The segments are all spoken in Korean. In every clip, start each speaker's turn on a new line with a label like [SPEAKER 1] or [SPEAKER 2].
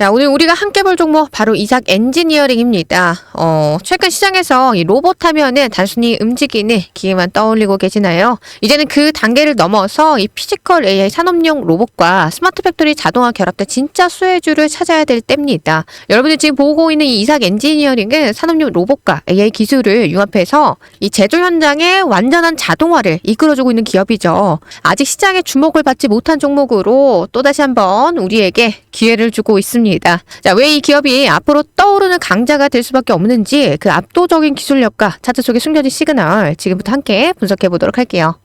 [SPEAKER 1] 자, 오늘 우리가 함께 볼 종목 바로 이삭 엔지니어링입니다. 어, 최근 시장에서 이 로봇 하면은 단순히 움직이는 기계만 떠올리고 계시나요? 이제는 그 단계를 넘어서 이 피지컬 AI 산업용 로봇과 스마트 팩토리 자동화 결합된 진짜 수혜주를 찾아야 될 때입니다. 여러분이 지금 보고 있는 이 이삭 엔지니어링은 산업용 로봇과 AI 기술을 융합해서 이 제조 현장의 완전한 자동화를 이끌어주고 있는 기업이죠. 아직 시장에 주목을 받지 못한 종목으로 또다시 한번 우리에게 기회를 주고 있습니다. 자, 왜 이 기업이 앞으로 떠오르는 강자가 될 수밖에 없는지 그 압도적인 기술력과 차트 속에 숨겨진 시그널 지금부터 함께 분석해 보도록 할게요.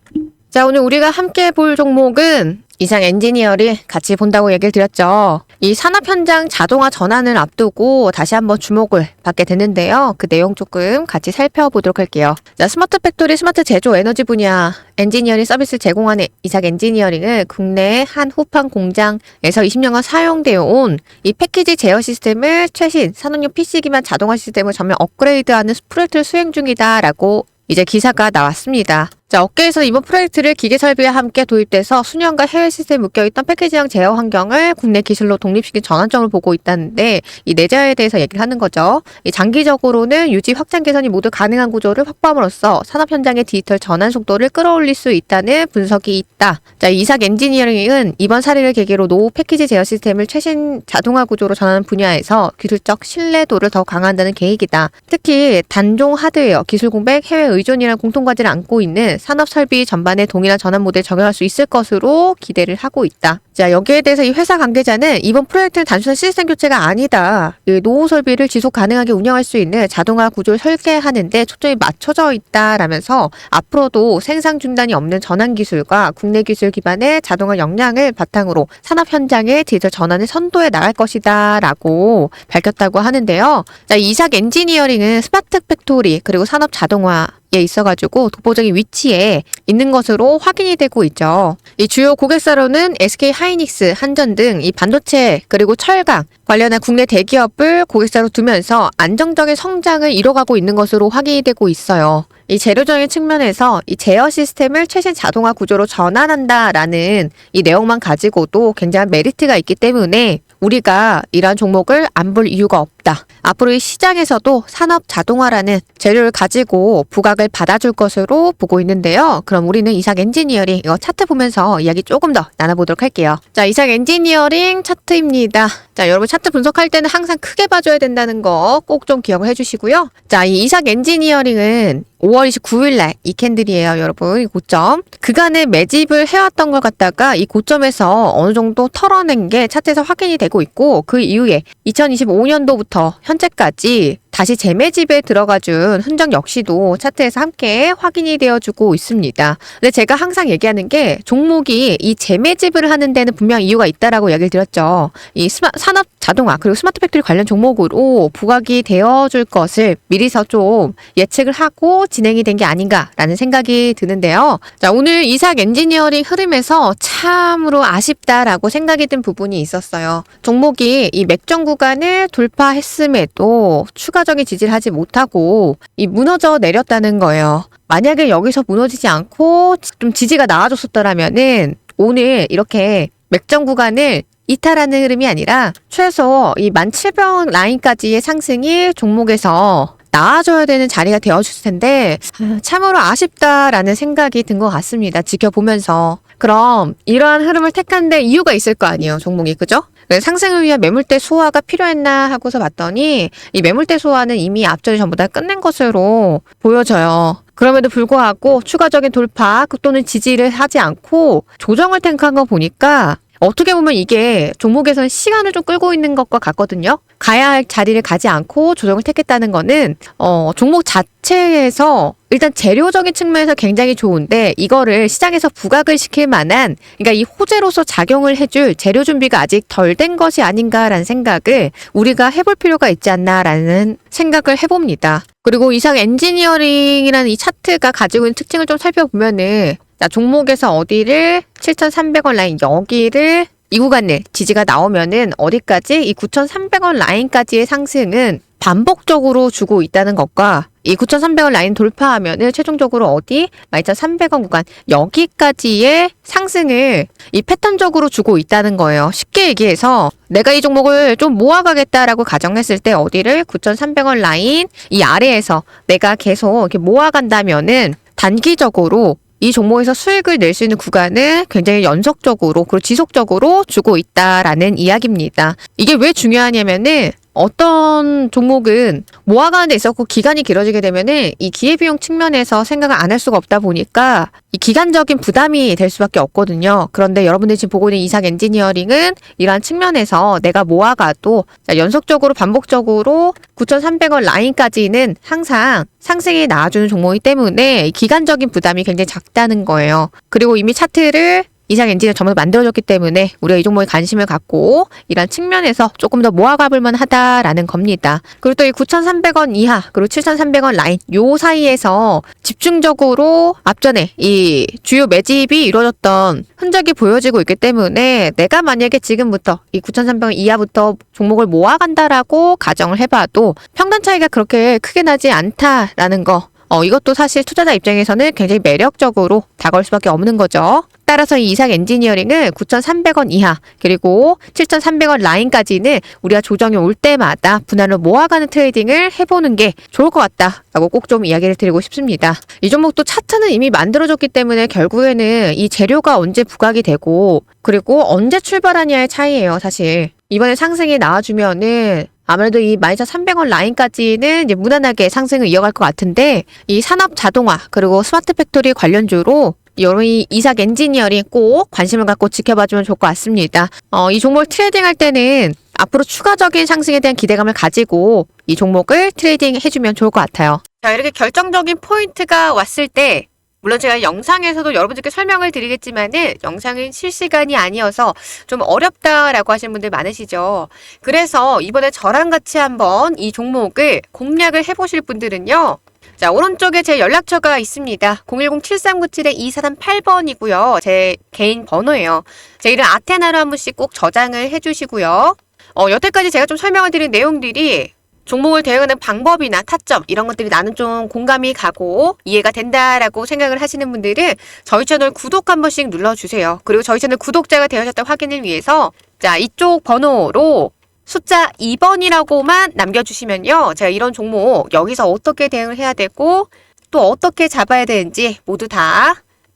[SPEAKER 1] 자, 오늘 우리가 함께 볼 종목은 이상 엔지니어를 같이 본다고 얘기를 드렸죠. 이 산업 현장 자동화 전환을 앞두고 다시 한번 주목을 받게 되는데요. 그 내용 조금 같이 살펴보도록 할게요. 자, 스마트 팩토리 스마트 제조 에너지 분야 엔지니어링 서비스 제공하는 이삭 엔지니어링은 국내 한 후판 공장에서 20년간 사용되어 온 이 패키지 제어 시스템을 최신 산업용 PC 기반 자동화 시스템을 전면 업그레이드하는 프로젝트를 수행 중이다라고 이제 기사가 나왔습니다. 자, 업계에서 이번 프로젝트를 기계 설비와 함께 도입돼서 수년간 해외 시스템에 묶여있던 패키지형 제어 환경을 국내 기술로 독립시킨 전환점을 보고 있다는데 이 내재에 대해서 얘기를 하는 거죠. 이 장기적으로는 유지 확장 개선이 모두 가능한 구조를 확보함으로써 산업 현장의 디지털 전환 속도를 끌어올릴 수 있다는 분석이 있다. 자, 이삭 엔지니어링은 이번 사례를 계기로 노후 패키지 제어 시스템을 최신 자동화 구조로 전하는 분야에서 기술적 신뢰도를 더 강화한다는 계획이다. 특히 단종 하드웨어, 기술 공백, 해외 의존이라는 공통과제를 안고 있는 산업 설비 전반에 동일한 전환 모델을 적용할 수 있을 것으로 기대를 하고 있다. 자, 여기에 대해서 이 회사 관계자는 이번 프로젝트는 단순한 시스템 교체가 아니다. 이 노후 설비를 지속 가능하게 운영할 수 있는 자동화 구조를 설계하는데 초점이 맞춰져 있다라면서 앞으로도 생산 중단이 없는 전환 기술과 국내 기술 기반의 자동화 역량을 바탕으로 산업 현장의 디지털 전환을 선도해 나갈 것이다라고 밝혔다고 하는데요. 자, 이삭 엔지니어링은 스마트 팩토리 그리고 산업 자동화 에 있어가지고 독보적인 위치에 있는 것으로 확인이 되고 있죠. 이 주요 고객사로는 SK 하이닉스, 한전 등 이 반도체 그리고 철강 관련한 국내 대기업을 고객사로 두면서 안정적인 성장을 이뤄가고 있는 것으로 확인이 되고 있어요. 이 재료적인 측면에서 이 제어 시스템을 최신 자동화 구조로 전환한다라는 이 내용만 가지고도 굉장한 메리트가 있기 때문에 우리가 이러한 종목을 안 볼 이유가 없 다. 앞으로 이 시장에서도 산업 자동화라는 재료를 가지고 부각을 받아줄 것으로 보고 있는데요. 그럼 우리는 이삭 엔지니어링 이거 차트 보면서 이야기 조금 더 나눠보도록 할게요. 자, 이삭 엔지니어링 차트입니다. 자, 여러분 차트 분석할 때는 항상 크게 봐줘야 된다는 거 꼭 좀 기억을 해주시고요. 자, 이 이삭 엔지니어링은 5월 29일 날 이 캔들이에요, 여러분. 이 고점. 그간에 매집을 해왔던 것 같다가 이 고점에서 어느 정도 털어낸 게 차트에서 확인이 되고 있고 그 이후에 2025년도부터 현재까지 다시 재매집에 들어가준 흔적 역시도 차트에서 함께 확인이 되어주고 있습니다. 근데 제가 항상 얘기하는 게 종목이 이 재매집을 하는 데는 분명 이유가 있다라고 얘기를 드렸죠. 이 스마, 산업 자동화 그리고 스마트 팩토리 관련 종목으로 부각이 되어줄 것을 미리서 좀 예측을 하고 진행이 된 게 아닌가라는 생각이 드는데요. 자, 오늘 이삭 엔지니어링 흐름에서 참으로 아쉽다라고 생각이 든 부분이 있었어요. 종목이 이 맥정 구간을 돌파했음에도 추가 적인 지지를 하지 못하고 이 무너져 내렸다는 거예요. 만약에 여기서 무너지지 않고 좀 지지가 나아졌었더라면은 오늘 이렇게 맥정 구간을 이탈하는 흐름이 아니라 최소 이 1700원 라인까지의 상승이 종목에서 나아져야 되는 자리가 되어줄 텐데 아, 참으로 아쉽다라는 생각이 든 것 같습니다. 지켜보면서 그럼 이러한 흐름을 택한 데 이유가 있을 거 아니에요, 종목이 그죠? 그래서 상승을 위한 매물대 소화가 필요했나 하고서 봤더니 이 매물대 소화는 이미 앞전에 전부 다 끝낸 것으로 보여져요. 그럼에도 불구하고 추가적인 돌파 또는 지지를 하지 않고 조정을 택한 거 보니까 어떻게 보면 이게 종목에서는 시간을 좀 끌고 있는 것과 같거든요. 가야 할 자리를 가지 않고 조정을 택했다는 거는 어, 종목 자체에서 일단 재료적인 측면에서 굉장히 좋은데 이거를 시장에서 부각을 시킬 만한 그러니까 이 호재로서 작용을 해줄 재료 준비가 아직 덜 된 것이 아닌가라는 생각을 우리가 해볼 필요가 있지 않나라는 생각을 해봅니다. 그리고 이상 엔지니어링이라는 이 차트가 가지고 있는 특징을 좀 살펴보면은 자, 종목에서 어디를 7,300원 라인 여기를 이 구간을 지지가 나오면은 어디까지 이 9,300원 라인까지의 상승은 반복적으로 주고 있다는 것과 이 9,300원 라인 돌파하면은 최종적으로 어디 12,300원 구간 여기까지의 상승을 이 패턴적으로 주고 있다는 거예요. 쉽게 얘기해서 내가 이 종목을 좀 모아가겠다라고 가정했을 때 어디를 9,300원 라인 이 아래에서 내가 계속 이렇게 모아간다면은 단기적으로 이 종목에서 수익을 낼 수 있는 구간을 굉장히 연속적으로 그리고 지속적으로 주고 있다라는 이야기입니다. 이게 왜 중요하냐면은 어떤 종목은 모아가는 데 있었고 기간이 길어지게 되면은 이 기회비용 측면에서 생각을 안 할 수가 없다 보니까 이 기간적인 부담이 될 수밖에 없거든요. 그런데 여러분들이 지금 보고 있는 이삭 엔지니어링은 이러한 측면에서 내가 모아가도 자, 연속적으로 반복적으로 9,300원 라인까지는 항상 상승이 나와주는 종목이기 때문에 이 기간적인 부담이 굉장히 작다는 거예요. 그리고 이미 차트를 이상 엔진을 전부 다 만들어줬기 때문에 우리가 이 종목에 관심을 갖고 이런 측면에서 조금 더 모아가볼 만 하다라는 겁니다. 그리고 또 이 9,300원 이하 그리고 7,300원 라인 요 사이에서 집중적으로 앞전에 이 주요 매집이 이루어졌던 흔적이 보여지고 있기 때문에 내가 만약에 지금부터 이 9,300원 이하부터 종목을 모아간다라고 가정을 해봐도 평단 차이가 그렇게 크게 나지 않다라는 거 어, 이것도 사실 투자자 입장에서는 굉장히 매력적으로 다가올 수밖에 없는 거죠. 따라서 이 이상 엔지니어링은 9,300원 이하 그리고 7,300원 라인까지는 우리가 조정이 올 때마다 분할로 모아가는 트레이딩을 해보는 게 좋을 것 같다라고 꼭 좀 이야기를 드리고 싶습니다. 이 종목도 차트는 이미 만들어졌기 때문에 결국에는 이 재료가 언제 부각이 되고 그리고 언제 출발하냐의 차이예요, 사실. 이번에 상승이 나와주면은 아무래도 이 12,300원 라인까지는 이제 무난하게 상승을 이어갈 것 같은데 이 산업 자동화 그리고 스마트 팩토리 관련주로 여러분 이 이삭 엔지니어링 꼭 관심을 갖고 지켜봐주면 좋을 것 같습니다. 어, 이 종목을 트레이딩할 때는 앞으로 추가적인 상승에 대한 기대감을 가지고 이 종목을 트레이딩 해주면 좋을 것 같아요. 자, 이렇게 결정적인 포인트가 왔을 때 물론 제가 영상에서도 여러분들께 설명을 드리겠지만은 영상은 실시간이 아니어서 좀 어렵다라고 하시는 분들 많으시죠. 그래서 이번에 저랑 같이 한번 이 종목을 공략을 해보실 분들은요. 자, 오른쪽에 제 연락처가 있습니다. 010-7397-2438번이고요. 제 개인 번호예요. 제 이름 아테나로 한 번씩 꼭 저장을 해주시고요. 어, 여태까지 제가 좀 설명을 드린 내용들이 종목을 대응하는 방법이나 타점 이런 것들이 나는 좀 공감이 가고 이해가 된다라고 생각을 하시는 분들은 저희 채널 구독 한 번씩 눌러주세요. 그리고 저희 채널 구독자가 되셨다 확인을 위해서 자 이쪽 번호로 숫자 2번이라고만 남겨주시면요. 제가 이런 종목 여기서 어떻게 대응을 해야 되고 또 어떻게 잡아야 되는지 모두 다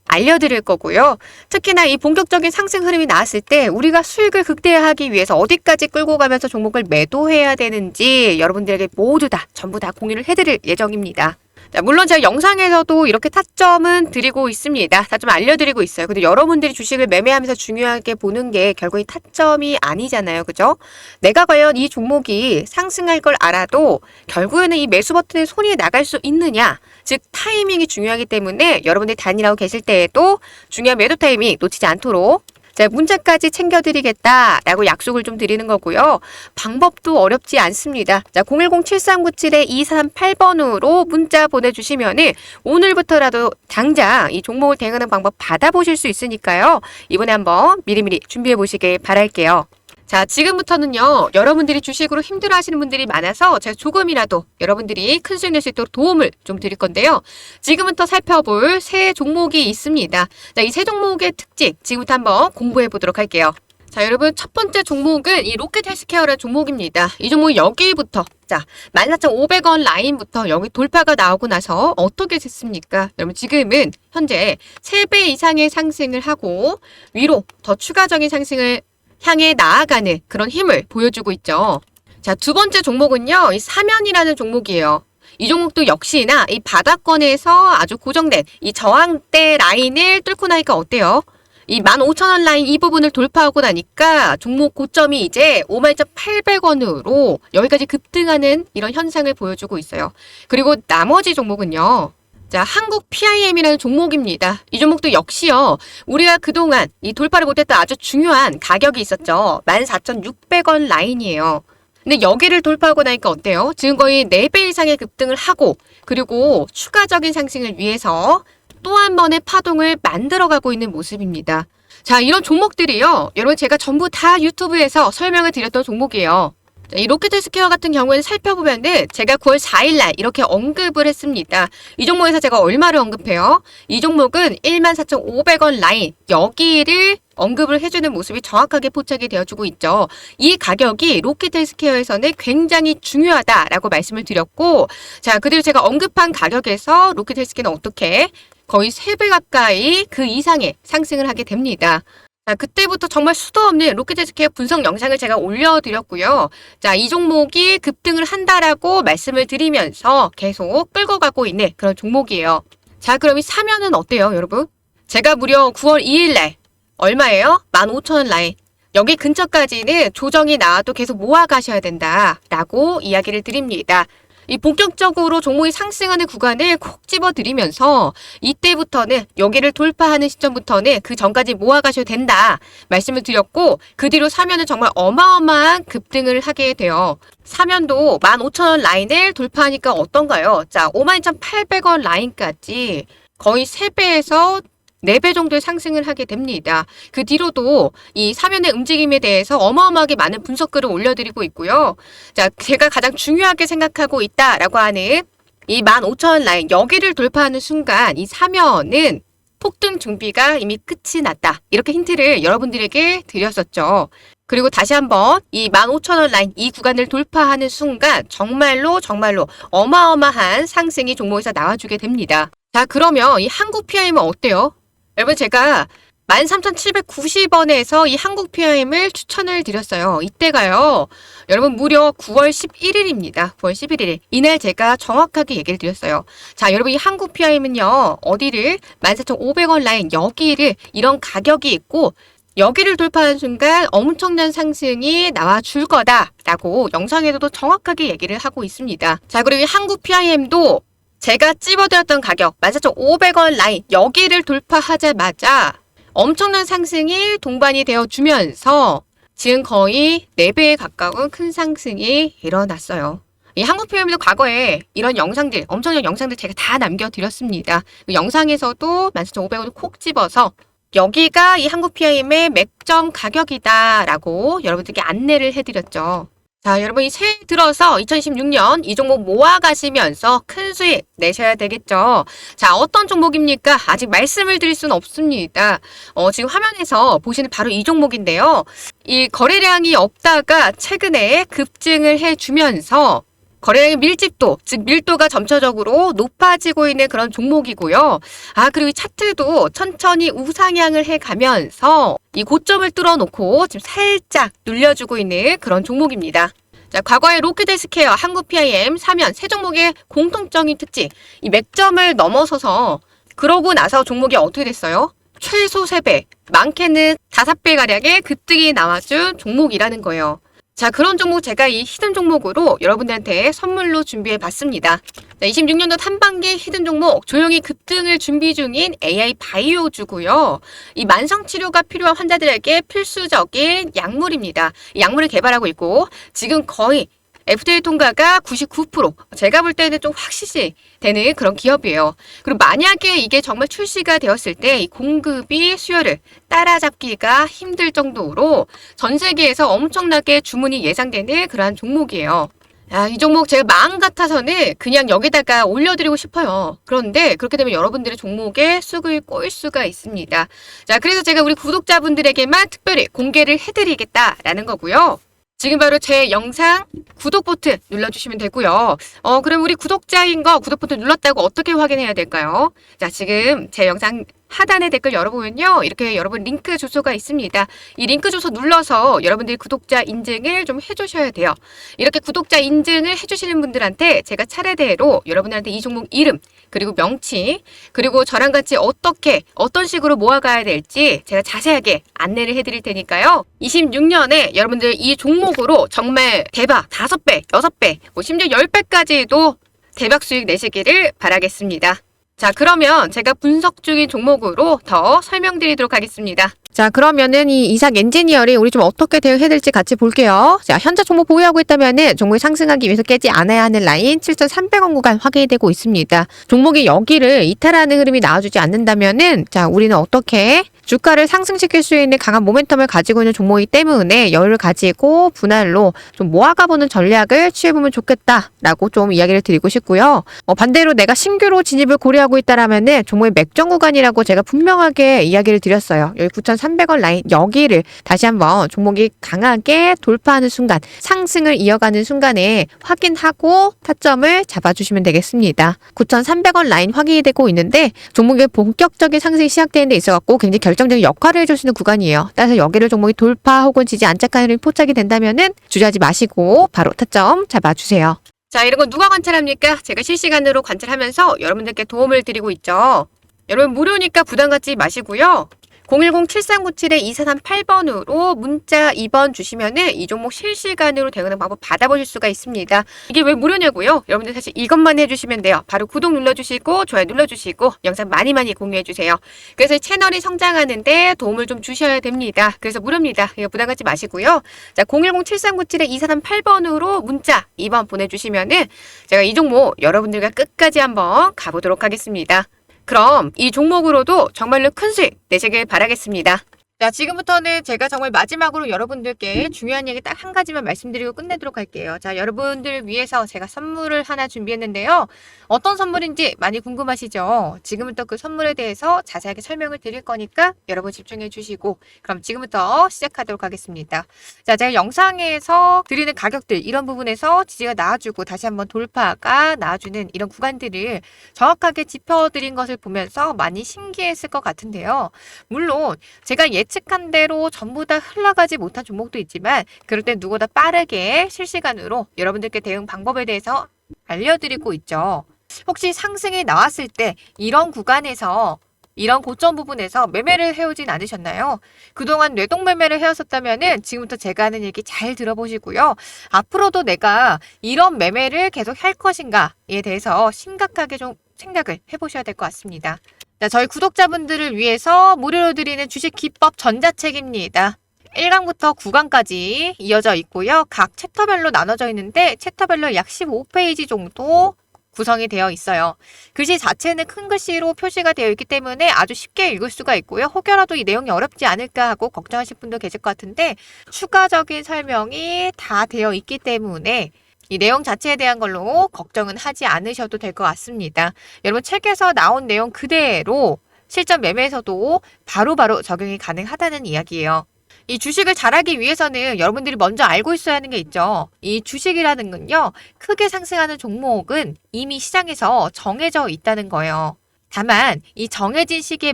[SPEAKER 1] 알려드릴 거고요. 특히나 이 본격적인 상승 흐름이 나왔을 때 우리가 수익을 극대화하기 위해서 어디까지 끌고 가면서 종목을 매도해야 되는지 여러분들에게 모두 다 전부 다 공유를 해드릴 예정입니다. 자, 물론 제가 영상에서도 이렇게 타점은 드리고 있습니다. 타점 알려드리고 있어요. 근데 여러분들이 주식을 매매하면서 중요하게 보는 게 결국 이 타점이 아니잖아요. 그죠? 내가 과연 이 종목이 상승할 걸 알아도 결국에는 이 매수 버튼에 손이 나갈 수 있느냐. 즉, 타이밍이 중요하기 때문에 여러분들이 단일하고 계실 때에도 중요한 매도 타이밍 놓치지 않도록 문자까지 챙겨드리겠다라고 약속을 좀 드리는 거고요. 방법도 어렵지 않습니다. 자, 010-7397-2238번으로 문자 보내주시면은 오늘부터라도 당장 이 종목을 대응하는 방법 받아보실 수 있으니까요. 이번에 한번 미리미리 준비해 보시길 바랄게요. 자, 지금부터는요, 여러분들이 주식으로 힘들어 하시는 분들이 많아서 제가 조금이라도 여러분들이 큰 수익 낼 수 있도록 도움을 좀 드릴 건데요. 지금부터 살펴볼 세 종목이 있습니다. 자, 이 세 종목의 특징, 지금부터 한번 공부해 보도록 할게요. 자, 여러분, 첫 번째 종목은 이 로켓 헬스케어라는 종목입니다. 이 종목 여기부터, 자, 14,500원 라인부터 여기 돌파가 나오고 나서 어떻게 됐습니까? 여러분, 지금은 현재 3배 이상의 상승을 하고 위로 더 추가적인 상승을 향해 나아가는 그런 힘을 보여주고 있죠. 자, 두 번째 종목은요, 이 사면이라는 종목이에요. 이 종목도 역시나 이 바닥권에서 아주 고정된 이 저항대 라인을 뚫고 나니까 어때요? 이 15,000원 라인 이 부분을 돌파하고 나니까 종목 고점이 이제 52,800원으로 여기까지 급등하는 이런 현상을 보여주고 있어요. 그리고 나머지 종목은요. 자, 한국 PIM이라는 종목입니다. 이 종목도 역시요. 우리가 그동안 이 돌파를 못했던 아주 중요한 가격이 있었죠. 14,600원 라인이에요. 근데 여기를 돌파하고 나니까 어때요? 지금 거의 4배 이상의 급등을 하고 그리고 추가적인 상승을 위해서 또 한 번의 파동을 만들어가고 있는 모습입니다. 자, 이런 종목들이요. 여러분 제가 전부 다 유튜브에서 설명을 드렸던 종목이에요. 자, 이 로켓헬스케어 같은 경우에는 살펴보면은 제가 9월 4일날 이렇게 언급을 했습니다. 이 종목에서 제가 얼마를 언급해요? 이 종목은 14,500원 라인 여기를 언급을 해주는 모습이 정확하게 포착이 되어주고 있죠. 이 가격이 로켓헬스케어에서는 굉장히 중요하다라고 말씀을 드렸고 자 그대로 제가 언급한 가격에서 로켓헬스케어는 어떻게 거의 3배 가까이 그 이상의 상승을 하게 됩니다. 자, 그때부터 정말 수도 없는 로켓헬스케어 분석 영상을 제가 올려드렸고요. 자, 이 종목이 급등을 한다라고 말씀을 드리면서 계속 끌고 가고 있는 그런 종목이에요. 자, 그럼 이 사면은 어때요, 여러분? 제가 무려 9월 2일 날 얼마예요? 15,000원 라인. 여기 근처까지는 조정이 나와도 계속 모아 가셔야 된다라고 이야기를 드립니다. 이 본격적으로 종목이 상승하는 구간을 콕 집어 드리면서 이때부터는 여기를 돌파하는 시점부터는 그 전까지 모아 가셔야 된다 말씀을 드렸고 그 뒤로 사면은 정말 어마어마한 급등을 하게 돼요. 사면도 15,000원 라인을 돌파하니까 어떤가요? 자, 52,800원 라인까지 거의 3배에서 4배 정도의 상승을 하게 됩니다. 그 뒤로도 이 사면의 움직임에 대해서 어마어마하게 많은 분석글을 올려드리고 있고요. 자, 제가 가장 중요하게 생각하고 있다라고 하는 이 15,000원 라인 여기를 돌파하는 순간 이 사면은 폭등 준비가 이미 끝이 났다. 이렇게 힌트를 여러분들에게 드렸었죠. 그리고 다시 한번 이 15,000원 라인 이 구간을 돌파하는 순간 정말로 정말로 어마어마한 상승이 종목에서 나와주게 됩니다. 자, 그러면 이 한국 PIM은 어때요? 여러분 제가 13,790원에서 이 한국 PIM을 추천을 드렸어요. 이때가요. 여러분 무려 9월 11일입니다. 9월 11일. 이날 제가 정확하게 얘기를 드렸어요. 자, 여러분 이 한국 PIM은요. 어디를 14,500원 라인 여기를 이런 가격이 있고 여기를 돌파하는 순간 엄청난 상승이 나와줄 거다라고 영상에서도 정확하게 얘기를 하고 있습니다. 자, 그리고 이 한국 PIM도 제가 찝어드렸던 가격 14,500원 라인 여기를 돌파하자마자 엄청난 상승이 동반이 되어 주면서 지금 거의 4배에 가까운 큰 상승이 일어났어요. 이 한국 PM도 과거에 이런 영상들, 엄청난 영상들 제가 다 남겨드렸습니다. 그 영상에서도 14,500원을 콕 집어서 여기가 이 한국 PIM의 맥점 가격이다라고 여러분들께 안내를 해드렸죠. 자, 여러분 이 새해 들어서 2026년 이 종목 모아가시면서 큰 수익 내셔야 되겠죠. 자, 어떤 종목입니까? 아직 말씀을 드릴 수는 없습니다. 어, 지금 화면에서 보시는 바로 이 종목인데요. 이 거래량이 없다가 최근에 급증을 해주면서 거래량의 밀집도, 즉 밀도가 점차적으로 높아지고 있는 그런 종목이고요. 아, 그리고 이 차트도 천천히 우상향을 해 가면서 이 고점을 뚫어놓고 지금 살짝 눌려주고 있는 그런 종목입니다. 자, 과거의 로켓헬스케어, 한국 PIM, 사면 세 종목의 공통적인 특징, 이 맥점을 넘어서서 그러고 나서 종목이 어떻게 됐어요? 최소 3배, 많게는 5배 가량의 급등이 나와준 종목이라는 거예요. 자, 그런 종목 제가 이 히든 종목으로 여러분들한테 선물로 준비해 봤습니다. 자, 26년도 탐방기 히든 종목 조용히 급등을 준비 중인 AI 바이오주고요. 이 만성 치료가 필요한 환자들에게 필수적인 약물입니다. 이 약물을 개발하고 있고 지금 거의 FDA 통과가 99% 제가 볼 때는 좀 확실시 되는 그런 기업이에요. 그리고 만약에 이게 정말 출시가 되었을 때 이 공급이 수요를 따라잡기가 힘들 정도로 전 세계에서 엄청나게 주문이 예상되는 그러한 종목이에요. 아, 이 종목 제가 마음 같아서는 그냥 여기다가 올려드리고 싶어요. 그런데 그렇게 되면 여러분들의 종목에 쑥을 꼬일 수가 있습니다. 자, 그래서 제가 우리 구독자분들에게만 특별히 공개를 해드리겠다라는 거고요. 지금 바로 제 영상 구독 버튼 눌러주시면 되고요. 어, 그럼 우리 구독자인 거 구독 버튼 눌렀다고 어떻게 확인해야 될까요? 자, 지금 제 영상 하단에 댓글 열어보면요. 이렇게 여러분 링크 주소가 있습니다. 이 링크 주소 눌러서 여러분들이 구독자 인증을 좀 해주셔야 돼요. 이렇게 구독자 인증을 해주시는 분들한테 제가 차례대로 여러분들한테 이 종목 이름, 그리고 명칭, 그리고 저랑 같이 어떻게, 어떤 식으로 모아가야 될지 제가 자세하게 안내를 해드릴 테니까요. 26년에 여러분들 이 종목으로 정말 대박 5배, 6배, 뭐 심지어 10배까지도 대박 수익 내시기를 바라겠습니다. 자, 그러면 제가 분석 중인 종목으로 더 설명드리도록 하겠습니다. 자, 그러면은 이 이삭 엔지니어링 우리 좀 어떻게 대응해야 될지 같이 볼게요. 자, 현재 종목 보유하고 있다면은 종목이 상승하기 위해서 깨지 않아야 하는 라인 7,300원 구간 확인이 되고 있습니다. 종목이 여기를 이탈하는 흐름이 나와주지 않는다면은 자, 우리는 어떻게 주가를 상승시킬 수 있는 강한 모멘텀을 가지고 있는 종목이기 때문에 여유를 가지고 분할로 좀 모아가보는 전략을 취해보면 좋겠다라고 좀 이야기를 드리고 싶고요. 어, 반대로 내가 신규로 진입을 고려하고 있다라면은 종목의 맥정 구간이라고 제가 분명하게 이야기를 드렸어요. 여기 9,300원 라인 여기를 다시 한번 종목이 강하게 돌파하는 순간 상승을 이어가는 순간에 확인하고 타점을 잡아주시면 되겠습니다. 9,300원 라인 확인이 되고 있는데 종목의 본격적인 상승이 시작되는 데 있어갖고 굉장히 결 정적인 역할을 해줄 수 있는 구간이에요. 따라서 여기를 종목이 돌파 혹은 지지 안착하는 포착이 된다면은 주저하지 마시고 바로 타점 잡아주세요. 자, 이런 건 누가 관찰합니까? 제가 실시간으로 관찰하면서 여러분들께 도움을 드리고 있죠. 여러분 무료니까 부담 갖지 마시고요. 010-7397-2438번으로 문자 2번 주시면은 이 종목 실시간으로 대응하는 방법 받아보실 수가 있습니다. 이게 왜 무료냐고요? 여러분들 사실 이것만 해주시면 돼요. 바로 구독 눌러주시고 좋아요 눌러주시고 영상 많이 많이 공유해주세요. 그래서 채널이 성장하는데 도움을 좀 주셔야 됩니다. 그래서 무료입니다. 이거 부담 갖지 마시고요. 자, 010-7397-2438번으로 문자 2번 보내주시면은 제가 이 종목 여러분들과 끝까지 한번 가보도록 하겠습니다. 그럼 이 종목으로도 정말로 큰 수익 내시길 바라겠습니다. 자, 지금부터는 제가 정말 마지막으로 여러분들께 중요한 얘기 딱 한 가지만 말씀드리고 끝내도록 할게요. 자, 여러분들 위해서 제가 선물을 하나 준비했는데요. 어떤 선물인지 많이 궁금하시죠? 지금부터 그 선물에 대해서 자세하게 설명을 드릴 거니까 여러분 집중해 주시고, 그럼 지금부터 시작하도록 하겠습니다. 자, 제가 영상에서 드리는 가격들, 이런 부분에서 지지가 나와주고 다시 한번 돌파가 나와주는 이런 구간들을 정확하게 짚어드린 것을 보면서 많이 신기했을 것 같은데요. 물론, 제가 예 측한 대로 전부 다 흘러가지 못한 종목도 있지만, 그럴 땐 누구보다 빠르게 실시간으로 여러분들께 대응 방법에 대해서 알려드리고 있죠. 혹시 상승이 나왔을 때 이런 구간에서 이런 고점 부분에서 매매를 해오진 않으셨나요? 그동안 뇌동 매매를 해왔었다면은 지금부터 제가 하는 얘기 잘 들어보시고요. 앞으로도 내가 이런 매매를 계속 할 것인가에 대해서 심각하게 좀 생각을 해보셔야 될 것 같습니다. 자, 저희 구독자분들을 위해서 무료로 드리는 주식 기법 전자책입니다. 1강부터 9강까지 이어져 있고요. 각 챕터별로 나눠져 있는데 챕터별로 약 15페이지 정도 구성이 되어 있어요. 글씨 자체는 큰 글씨로 표시가 되어 있기 때문에 아주 쉽게 읽을 수가 있고요. 혹여라도 이 내용이 어렵지 않을까 하고 걱정하실 분도 계실 것 같은데 추가적인 설명이 다 되어 있기 때문에 이 내용 자체에 대한 걸로 걱정은 하지 않으셔도 될 것 같습니다. 여러분 책에서 나온 내용 그대로 실전 매매에서도 바로바로 바로 적용이 가능하다는 이야기예요. 이 주식을 잘하기 위해서는 여러분들이 먼저 알고 있어야 하는 게 있죠. 이 주식이라는 건요, 크게 상승하는 종목은 이미 시장에서 정해져 있다는 거예요. 다만 이 정해진 시기에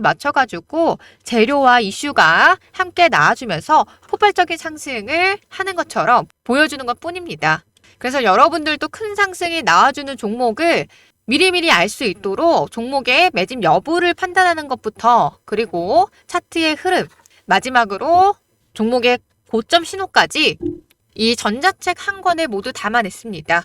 [SPEAKER 1] 맞춰가지고 재료와 이슈가 함께 나와주면서 폭발적인 상승을 하는 것처럼 보여주는 것 뿐입니다. 그래서 여러분들도 큰 상승이 나와주는 종목을 미리미리 알 수 있도록 종목의 매집 여부를 판단하는 것부터 그리고 차트의 흐름 마지막으로 종목의 고점 신호까지 이 전자책 한 권에 모두 담아냈습니다.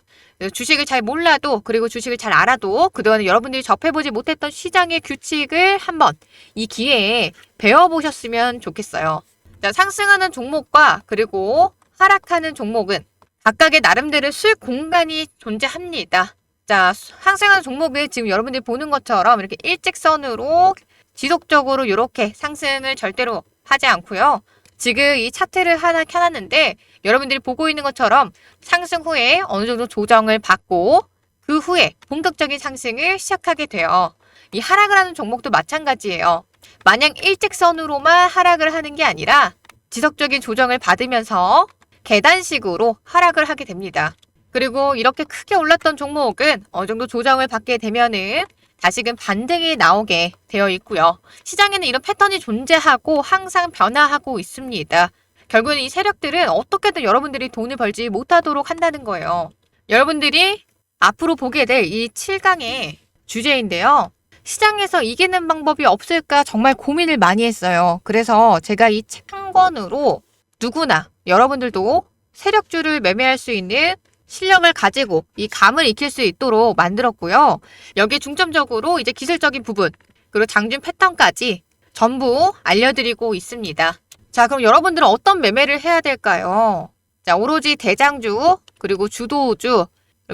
[SPEAKER 1] 주식을 잘 몰라도 그리고 주식을 잘 알아도 그동안 여러분들이 접해보지 못했던 시장의 규칙을 한번 이 기회에 배워보셨으면 좋겠어요. 자, 상승하는 종목과 그리고 하락하는 종목은 각각의 나름대로 수익 공간이 존재합니다. 자, 상승하는 종목을 지금 여러분들이 보는 것처럼 이렇게 일직선으로 지속적으로 이렇게 상승을 절대로 하지 않고요. 지금 이 차트를 하나 켜놨는데 여러분들이 보고 있는 것처럼 상승 후에 어느 정도 조정을 받고 그 후에 본격적인 상승을 시작하게 돼요. 이 하락을 하는 종목도 마찬가지예요. 마냥 일직선으로만 하락을 하는 게 아니라 지속적인 조정을 받으면서 계단식으로 하락을 하게 됩니다. 그리고 이렇게 크게 올랐던 종목은 어느 정도 조정을 받게 되면은 다시금 반등이 나오게 되어 있고요. 시장에는 이런 패턴이 존재하고 항상 변화하고 있습니다. 결국은 이 세력들은 어떻게든 여러분들이 돈을 벌지 못하도록 한다는 거예요. 여러분들이 앞으로 보게 될 이 7강의 주제인데요. 시장에서 이기는 방법이 없을까 정말 고민을 많이 했어요. 그래서 제가 이 책 한 권으로 누구나 여러분들도 세력주를 매매할 수 있는 실력을 가지고 이 감을 익힐 수 있도록 만들었고요. 여기에 중점적으로 이제 기술적인 부분, 그리고 장중 패턴까지 전부 알려드리고 있습니다. 자, 그럼 여러분들은 어떤 매매를 해야 될까요? 자, 오로지 대장주, 그리고 주도주,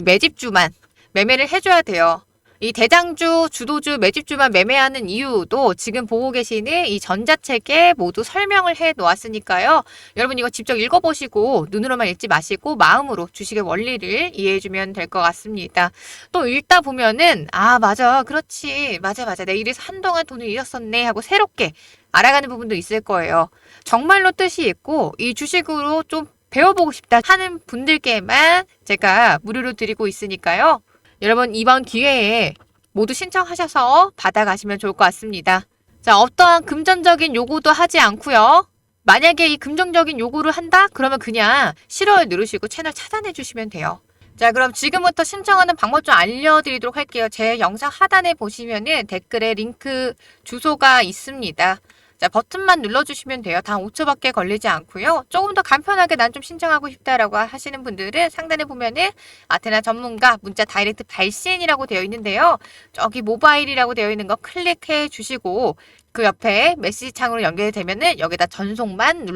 [SPEAKER 1] 매집주만 매매를 해줘야 돼요. 이 대장주, 주도주, 매집주만 매매하는 이유도 지금 보고 계시는 이 전자책에 모두 설명을 해 놓았으니까요. 여러분 이거 직접 읽어보시고 눈으로만 읽지 마시고 마음으로 주식의 원리를 이해해 주면 될 것 같습니다. 또 읽다 보면은 아 맞아 그렇지 맞아 맞아 내가 이래서 한동안 돈을 잃었었네 하고 새롭게 알아가는 부분도 있을 거예요. 정말로 뜻이 있고 이 주식으로 좀 배워보고 싶다 하는 분들께만 제가 무료로 드리고 있으니까요. 여러분 이번 기회에 모두 신청하셔서 받아가시면 좋을 것 같습니다. 자, 어떠한 금전적인 요구도 하지 않고요. 만약에 이 금전적인 요구를 한다? 그러면 그냥 싫어요 누르시고 채널 차단해 주시면 돼요. 자, 그럼 지금부터 신청하는 방법 좀 알려드리도록 할게요. 제 영상 하단에 보시면은 댓글에 링크 주소가 있습니다. 자, 버튼만 눌러주시면 돼요. 단 5초밖에 걸리지 않고요. 조금 더 간편하게 난 좀 신청하고 싶다라고 하시는 분들은 상단에 보면은 아테나 전문가 문자 다이렉트 발신이라고 되어 있는데요. 저기 모바일이라고 되어 있는 거 클릭해 주시고 그 옆에 메시지 창으로 연결되면은 여기다 전송만.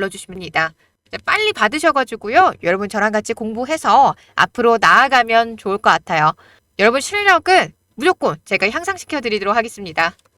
[SPEAKER 1] 자, 빨리 받으셔가지고요. 여러분 저랑 같이 공부해서 앞으로 나아가면 좋을 것 같아요. 여러분 실력은 무조건 제가 향상시켜 드리도록 하겠습니다.